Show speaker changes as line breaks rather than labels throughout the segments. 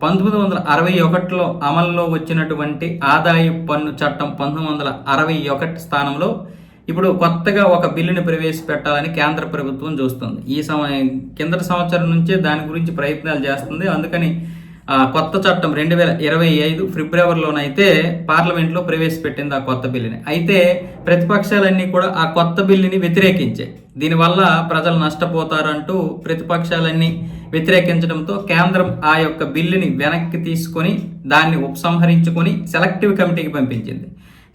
పంతొమ్మిది వందల అరవై ఒకటిలో అమల్లో వచ్చినటువంటి ఆదాయ పన్ను చట్టం పంతొమ్మిది వందల అరవై ఒకటి స్థానంలో ఇప్పుడు కొత్తగా ఒక బిల్లుని ప్రవేశపెట్టాలని కేంద్ర ప్రభుత్వం చూస్తుంది. ఈ సమయం కిందటి సంవత్సరం నుంచే దాని గురించి ప్రయత్నాలు చేస్తుంది. అందుకని కొత్త చట్టం రెండు వేల ఇరవై ఐదు ఫిబ్రవరిలోనైతే పార్లమెంట్లో ప్రవేశపెట్టింది ఆ కొత్త బిల్లుని. అయితే ప్రతిపక్షాలన్నీ కూడా ఆ కొత్త బిల్లుని వ్యతిరేకించాయి దీనివల్ల ప్రజలు నష్టపోతారంటూ ప్రతిపక్షాలన్నీ వ్యతిరేకించడంతో కేంద్రం ఆ యొక్క బిల్లుని వెనక్కి తీసుకొని దాన్ని ఉపసంహరించుకొని సెలెక్టివ్ కమిటీకి పంపించింది.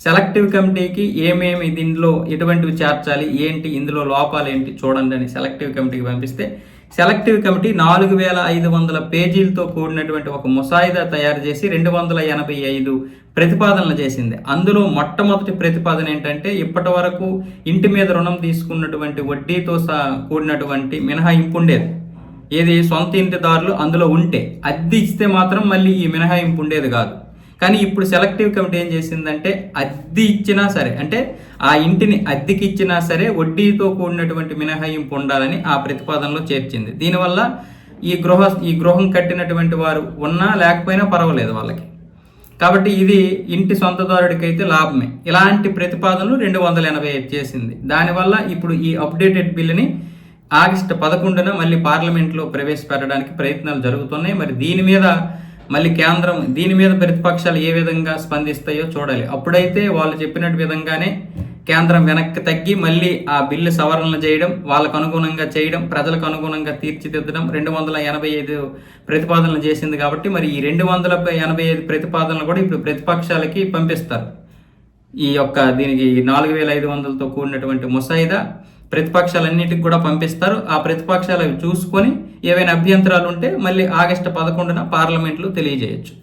సెలెక్టివ్ కమిటీకి ఏమేమి దీనిలో ఎటువంటివి చేర్చాలి ఏంటి ఇందులో లోపాలు ఏంటి చూడండి అని సెలెక్టివ్ కమిటీకి పంపిస్తే సెలెక్టివ్ కమిటీ నాలుగు వేల ఐదు వందల పేజీలతో కూడినటువంటి ఒక ముసాయిదా తయారు చేసి రెండు వందల ఎనభై ఐదు ప్రతిపాదనలు చేసింది. అందులో మొట్టమొదటి ప్రతిపాదన ఏంటంటే ఇప్పటి వరకు ఇంటి మీద రుణం తీసుకున్నటువంటి వడ్డీతో సా కూడినటువంటి మినహాయింపు ఉండేది. ఏది సొంత ఇంటిదారులు అందులో ఉంటే అద్దె ఇస్తే మాత్రం మళ్ళీ ఈ మినహాయింపు ఉండేది కాదు. కానీ ఇప్పుడు సెలెక్టివ్ కమిటీ ఏం చేసిందంటే అద్దె ఇచ్చినా సరే అంటే ఆ ఇంటిని అద్దెకి ఇచ్చినా సరే వడ్డీతో కూడినటువంటి మినహాయింపు ఉండాలని ఆ ప్రతిపాదనలో చేర్చింది. దీనివల్ల ఈ గృహ ఈ గృహం కట్టినటువంటి వారు ఉన్నా లేకపోయినా పర్వాలేదు వాళ్ళకి. కాబట్టి ఇది ఇంటి సొంతదారుడికైతే లాభమే. ఇలాంటి ప్రతిపాదనలు రెండు వందల ఎనభై చేసింది. దానివల్ల ఇప్పుడు ఈ అప్డేటెడ్ బిల్లుని ఆగస్టు పదకొండున మళ్ళీ పార్లమెంట్లో ప్రవేశపెట్టడానికి ప్రయత్నాలు జరుగుతున్నాయి. మరి దీని మీద మళ్ళీ కేంద్రం దీని మీద ప్రతిపక్షాలు ఏ విధంగా స్పందిస్తాయో చూడాలి. అప్పుడైతే వాళ్ళు చెప్పినట్టు విధంగానే కేంద్రం వెనక్కి తగ్గి మళ్ళీ ఆ బిల్లు సవరణలు చేయడం వాళ్ళకు అనుగుణంగా చేయడం ప్రజలకు అనుగుణంగా తీర్చిదిద్దడం రెండు వందల ఎనభై ఐదు ప్రతిపాదనలు చేసింది కాబట్టి మరి ఈ రెండు వందల ఎనభై ఐదు ప్రతిపాదనలు కూడా ఇప్పుడు ప్రతిపక్షాలకి పంపిస్తారు. ఈ యొక్క దీనికి నాలుగు వేల ఐదు వందలతో కూడినటువంటి ముసాయిదా ప్రతిపక్షాలన్నిటికి కూడా పంపిస్తారు. ఆ ప్రతిపక్షాలు చూసుకొని ఏవైనా అభ్యంతరాలు ఉంటే మళ్ళీ ఆగస్టు పదకొండున పార్లమెంట్లో తెలియజేయచ్చు.